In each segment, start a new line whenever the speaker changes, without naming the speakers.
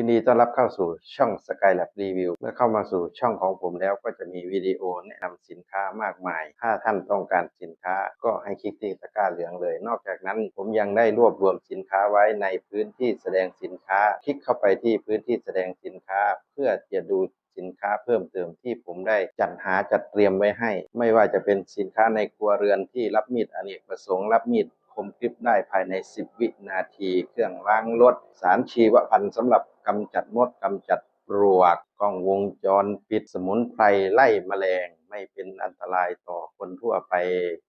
ยินดีต้อนรับเข้าสู่ช่อง Skylab Review เมื่อเข้ามาสู่ช่องของผมแล้วก็จะมีวิดีโอแนะนำสินค้ามากมาย ถ้าท่านต้องการสินค้าก็ให้คลิกที่ตะกร้าเหลืองเลย นอกจากนั้นผมยังได้รวบรวมสินค้าไว้ในพื้นที่แสดงสินค้า คลิกเข้าไปที่พื้นที่แสดงสินค้า เพื่อจะดูสินค้าเพิ่มเติมที่ผมได้จัดหาจัดเตรียมไว้ให้ ไม่ว่าจะเป็นสินค้าในครัวเรือนที่รับมีดอเนกประสงค์รับมีด มกริบได้ภายใน 10 วินาที เครื่องล้างรถ สารชีวพันธุ์สำหรับกำจัดมดกำจัดปลวกกล้องวงจรปิดสมุนไพรไล่แมลง ไม่เป็นอันตรายต่อคนทั่วไป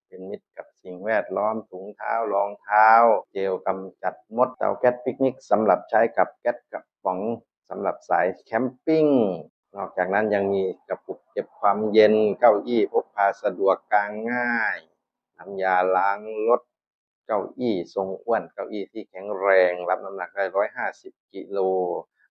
เป็นมิตรกับสิ่งแวดล้อมถุงเท้ารองเท้า เจลกำจัดมดเตาแก๊สปิกนิกสำหรับใช้กับแก๊สกับป๋องสำหรับสายแคมปิ้งนอกจากนั้นยังมีกระปุกเก็บความเย็นเก้าอี้พกพาสะดวกกลางง่าย น้ำยาล้างรถ เก้าอี้ทรงอ้วนเก้าอี้ที่แข็งแรงรับน้ำหนักได้ร้อยห้าสิบกิโล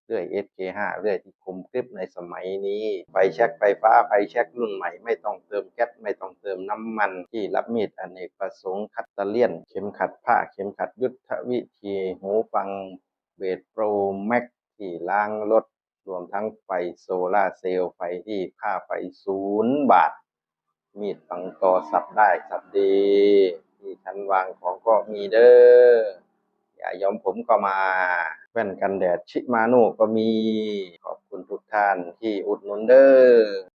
เลื่อย SK5 เลื่อยที่คมกริบในสมัยนี้ไฟแช็กไฟฟ้าไฟแช็กรุ่นใหม่ไม่ต้องเติมแก๊สไม่ต้องเติมน้ำมันที่รับมีดอเนกประสงค์คัตเตอร์เลียน เข็มขัดผ้าเข็มขัดยุทธวิธีหูฟังเบสโปรแม็กที่ล้างรถรวมทั้งไฟโซลาเซลล์ไฟที่ค่าไฟศูนย์บาท มีดปังตอสับได้สับดี ชั้นวางของก็มีเด้ออย่ายอมผมก็มาแว่นกันแดดชิมาโน่ก็มี ขอบคุณทุกท่านที่อุดหนุนเด้อ